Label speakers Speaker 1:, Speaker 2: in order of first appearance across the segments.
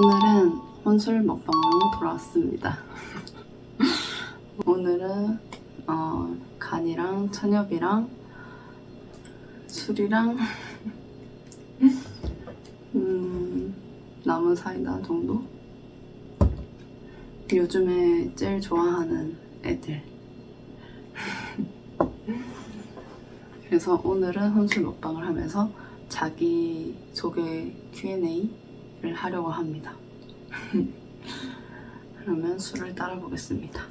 Speaker 1: 오늘은 혼술 먹방으로 돌아왔습니다. 오늘은 어, 간이랑 천엽이랑 술이랑 음, 남은 사이다 정도? 요즘에 제일 좋아하는 애들. 그래서 오늘은 혼술 먹방을 하면서 자기 소개 Q&A 를 하려고 합니다. 그러면 술을 따라 보겠습니다.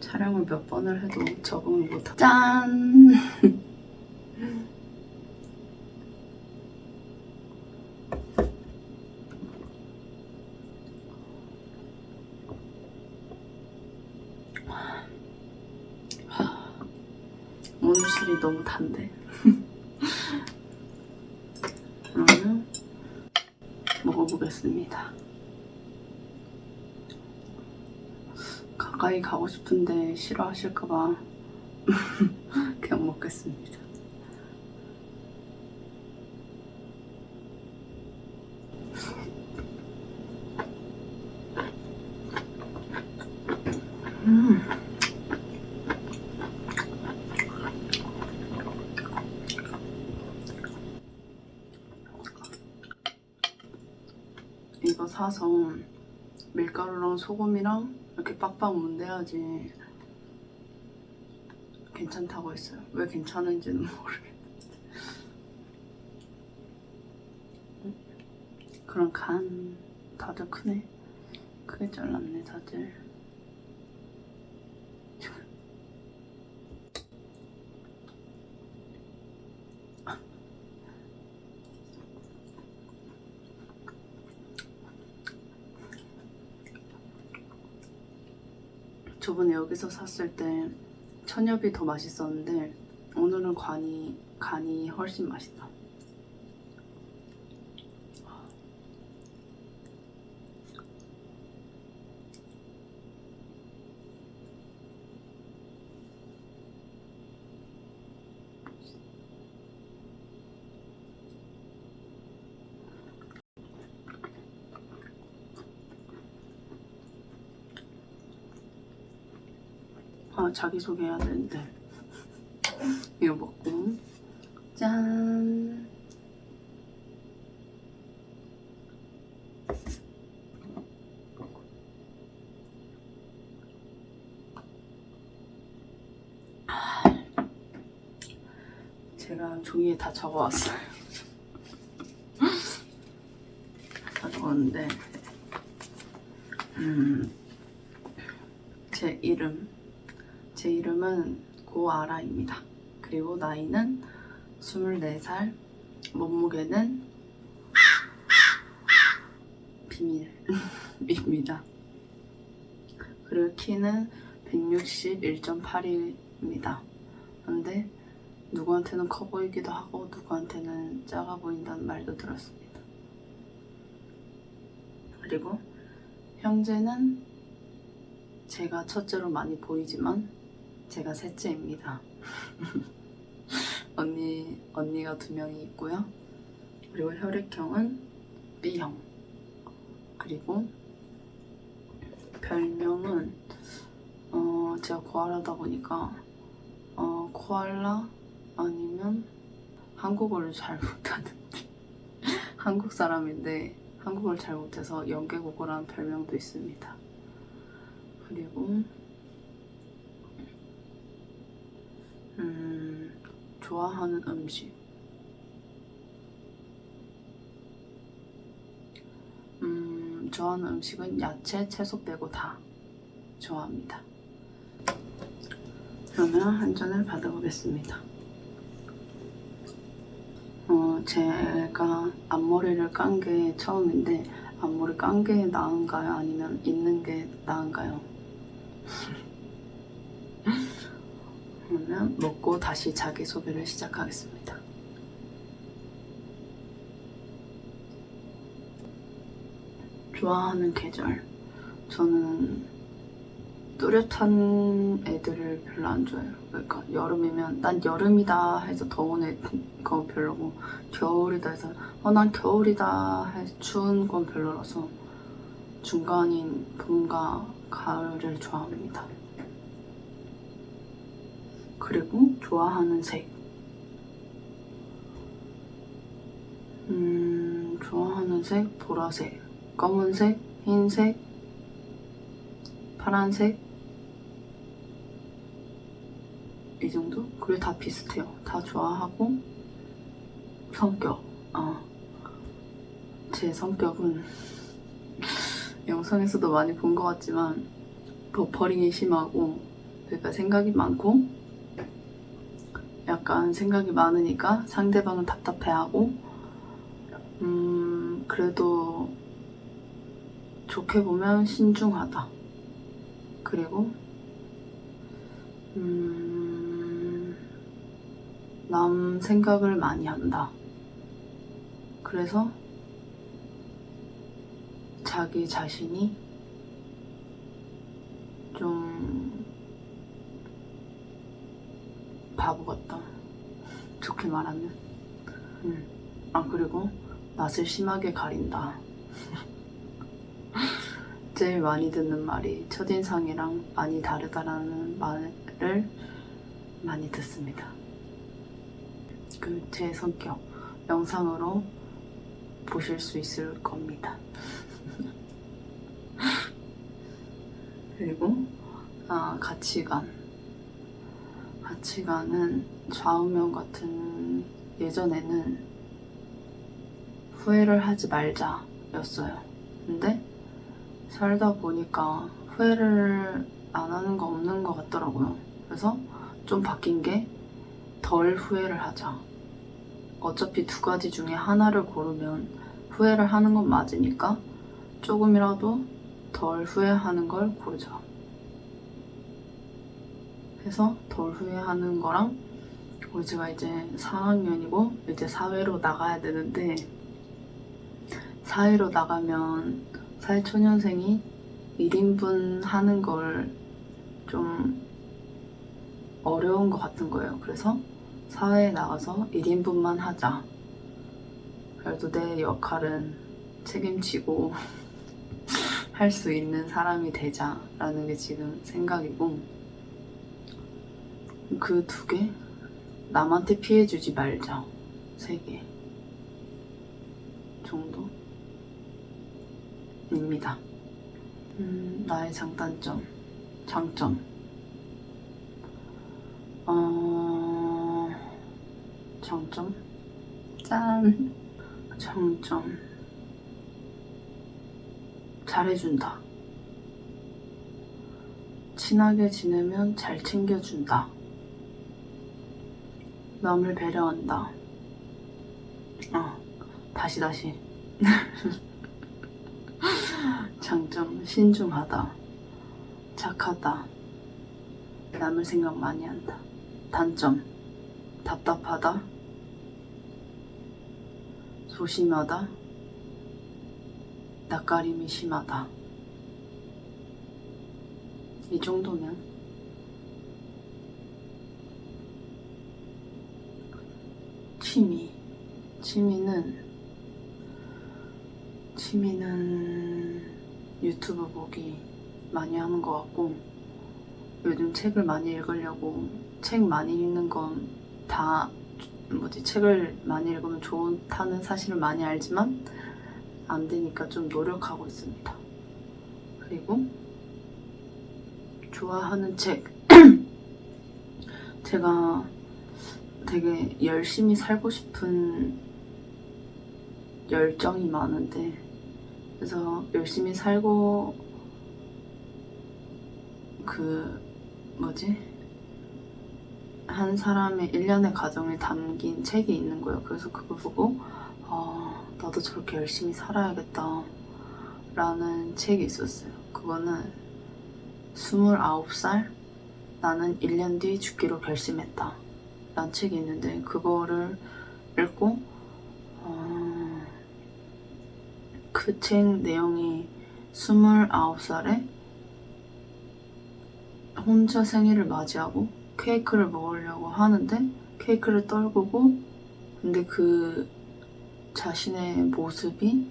Speaker 1: 촬영을 몇 번을 해도 적응을 못하고 짠! 너무 단데 그러면 먹어보겠습니다 가까이 가고 싶은데 싫어하실까봐 그냥 먹겠습니다. 음. 이거 사서 밀가루랑 소금이랑 이렇게 빡빡 문대야지 괜찮다고 했어요. 왜 괜찮은지는 모르겠는데. 그럼 간 다들 크네. 크게 잘랐네 다들. 저번에 여기서 샀을 때 천엽이 더 맛있었는데 오늘은 관이 간이 훨씬 맛있다. 아 자기 소개해야 되는데 이거 먹고 짠. 제가 종이에 다 적어왔어요. 다 적었는데, 음, 제 이름, 제 이름은 고아라입니다. 그리고 나이는 24살, 몸무게는 비밀입니다. 그리고 키는 161.8입니다. 근데 누구한테는 커 보이기도 하고 누구한테는 작아 보인다는 말도 들었습니다. 그리고 형제는 제가 첫째로 많이 보이지만 제가 셋째입니다. 언니 언니가 두 명이 있고요. 그리고 혈액형은 B형. 그리고 별명은 어 제가 고아라다 보니까 어 코알라 아니면 한국어를 잘 못하는 한국 사람인데 한국어를 잘 못해서 연계국어라는 별명도 있습니다. 그리고 음, 좋아하는 음식 음, 좋아하는 음식은 야채, 채소 빼고 다 좋아합니다. 그러면 한 잔을 받아보겠습니다. 어, 제가 앞머리를 깐 게 처음인데 앞머리 깐 게 나은가요? 아니면 있는 게 나은가요? 그러면 먹고 다시 자기소개를 시작하겠습니다. 좋아하는 계절. 저는 뚜렷한 애들을 별로 안 좋아해요. 그러니까 여름이면 난 여름이다 해서 더운 애거 별로고 겨울이다 해서 어 난 겨울이다 해서 추운 건 별로라서 중간인 봄과 가을을 좋아합니다. 그리고 좋아하는 색. 음, 좋아하는 색, 보라색, 검은색, 흰색, 파란색, 이 정도? 그리고 다 비슷해요. 다 좋아하고, 성격. 아, 제 성격은 영상에서도 많이 본 것 같지만, 버퍼링이 심하고, 그러니까 생각이 많고, 약간 생각이 많으니까 상대방은 답답해하고, 음, 그래도 좋게 보면 신중하다. 그리고, 음, 남 생각을 많이 한다. 그래서 자기 자신이 좀 바보 같다. 말하면. 음. 아, 그리고 낯을 심하게 가린다. 제일 많이 듣는 말이 첫인상이랑 많이 다르다라는 말을 많이 듣습니다. 그 제 성격 영상으로 보실 수 있을 겁니다. 그리고 아, 가치관. 가치관은 좌우명 같은 예전에는 후회를 하지 말자였어요. 근데 살다 보니까 후회를 안 하는 거 없는 것 같더라고요. 그래서 좀 바뀐 게 덜 후회를 하자. 어차피 두 가지 중에 하나를 고르면 후회를 하는 건 맞으니까 조금이라도 덜 후회하는 걸 고르자. 해서 덜 후회하는 거랑 그리고 제가 이제 4학년이고 이제 사회로 나가야 되는데 사회로 나가면 사회초년생이 1인분 하는 걸 좀 어려운 것 같은 거예요. 그래서 사회에 나가서 1인분만 하자. 그래도 내 역할은 책임지고 할 수 있는 사람이 되자라는 게 지금 생각이고 그 두 개? 남한테 피해 주지 말자. 세 개. 정도 입니다. 음, 나의 장단점, 장점. 어, 장점? 짠! 장점. 잘해준다. 친하게 지내면 잘 챙겨준다. 남을 배려한다. 어, 다시 다시. 장점 신중하다. 착하다. 남을 생각 많이 한다. 단점 답답하다. 소심하다. 낯가림이 심하다. 이 정도면 취미는 취미는 유튜브 보기 많이 하는 것 같고 요즘 책을 많이 읽으려고 책 많이 읽는 건 다 뭐지 책을 많이 읽으면 좋다는 사실을 많이 알지만 안 되니까 좀 노력하고 있습니다. 그리고 좋아하는 책 제가 되게 열심히 살고 싶은 열정이 많은데 그래서 열심히 살고 그 뭐지 한 사람의 일련의 과정을 담긴 책이 있는 거예요. 그래서 그걸 보고 아 나도 저렇게 열심히 살아야겠다 라는 책이 있었어요. 그거는 29살 나는 1년 뒤 죽기로 결심했다 라는 책이 있는데 그거를 읽고 어, 그 책 내용이 29살에 혼자 생일을 맞이하고 케이크를 먹으려고 하는데 케이크를 떨구고 근데 그 자신의 모습이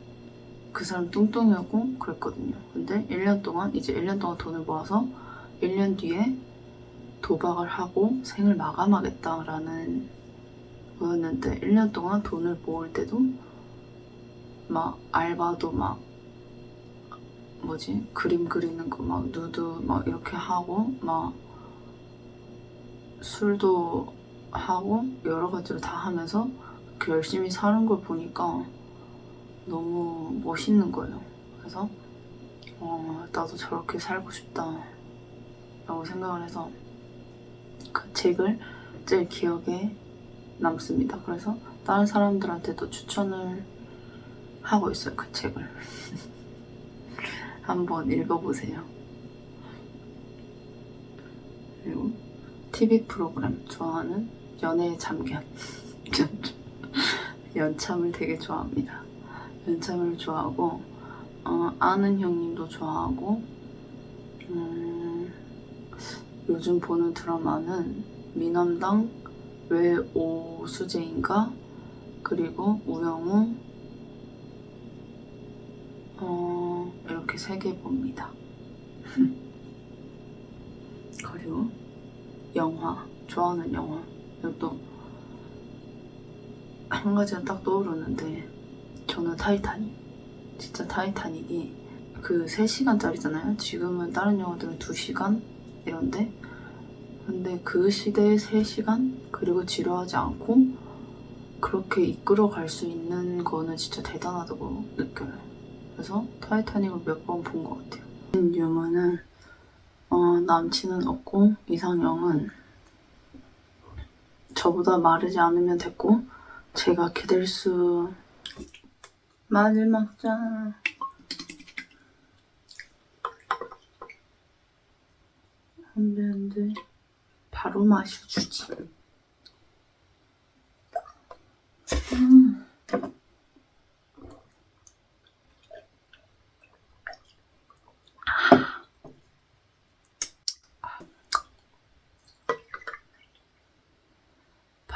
Speaker 1: 그 사람 뚱뚱하고 그랬거든요. 근데 1년 동안 이제 1년 동안 돈을 모아서 1년 뒤에 도박을 하고 생을 마감하겠다라는 거였는데 1년 동안 돈을 모을 때도 막 알바도 막 뭐지 그림 그리는 거 막 누드 막 이렇게 하고 막 술도 하고 여러 가지로 다 하면서 그 열심히 사는 걸 보니까 너무 멋있는 거예요. 그래서 어, 나도 저렇게 살고 싶다 라고 생각을 해서 그 책을 제일 기억에 남습니다. 그래서 다른 사람들한테도 추천을 하고 있어요. 그 책을. 한번 읽어보세요. 그리고 TV 프로그램 좋아하는 연애의 참견. 연참을 되게 좋아합니다. 연참을 좋아하고 어, 아는 형님도 좋아하고 음, 요즘 보는 드라마는 미남당 왜 오수재인가 그리고 우영우 세개 봅니다. 그리고 영화 좋아하는 영화 이것도 한 가지가 딱 떠오르는데 저는 타이타닉 진짜 타이타닉이 그 3시간짜리잖아요. 지금은 다른 영화들은 2시간? 이런데? 근데 그 시대의 3시간? 그리고 지루하지 않고 그렇게 이끌어 갈 수 있는 거는 진짜 대단하다고 느껴요 그래서 타이타닉을 몇 번 본 것 같아요. 유머는 어, 남친은 없고 이상형은 저보다 마르지 않으면 됐고 제가 기댈 수 마늘 먹자. 안돼 안돼 바로 마셔주지 음.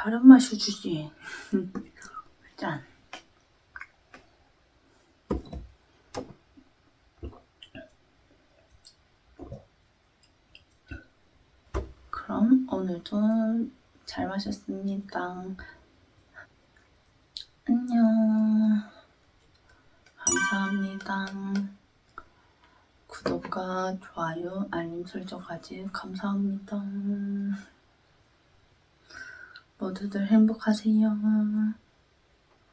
Speaker 1: 바로 마셔주지 짠 그럼 오늘도 잘 마셨습니다. 안녕. 감사합니다. 구독과 좋아요, 알림 설정까지 감사합니다. 모두들 행복하세요.